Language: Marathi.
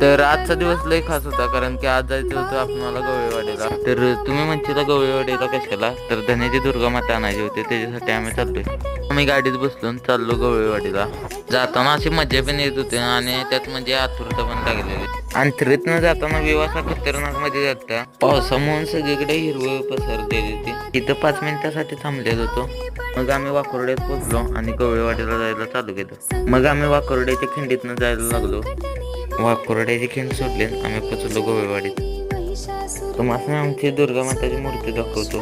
तर आजचा दिवस लय खास होता कारण की आज जायचं होतं आपणाला गवळेवाडीला. तर तुम्ही म्हणशीला गवळेवाडीला कशाला? तर धन्याची दुर्गा माता आणायची होती त्याच्यासाठी आम्ही चाललोय. आम्ही गाडीत बसलो आणि चाललो गवळेवाडीला. जाताना अशी मजा पण येत होती आणि त्यात म्हणजे आतुरता पण लागलेली अंतरीतनं जाताना विवासा खतरनाकमध्ये जाता. पावसामुळे सगळीकडे हिरवळ पसरलेली होती. इथं पाच मिनिटासाठी थांबलेलो होतो. मग आम्ही वाकोर्ड्यात पोहोचलो आणि गवळेवाडीला जायला चालू केलं. मग आम्ही वाकोर्ड्याच्या खिंडीतनं जायला लागलो. वाकोर्ड्याची खिंड सोडले आम्ही पोचलो गोवेवाडीत तुम्हाला आमची दुर्गा माताची मूर्ती दाखवतो.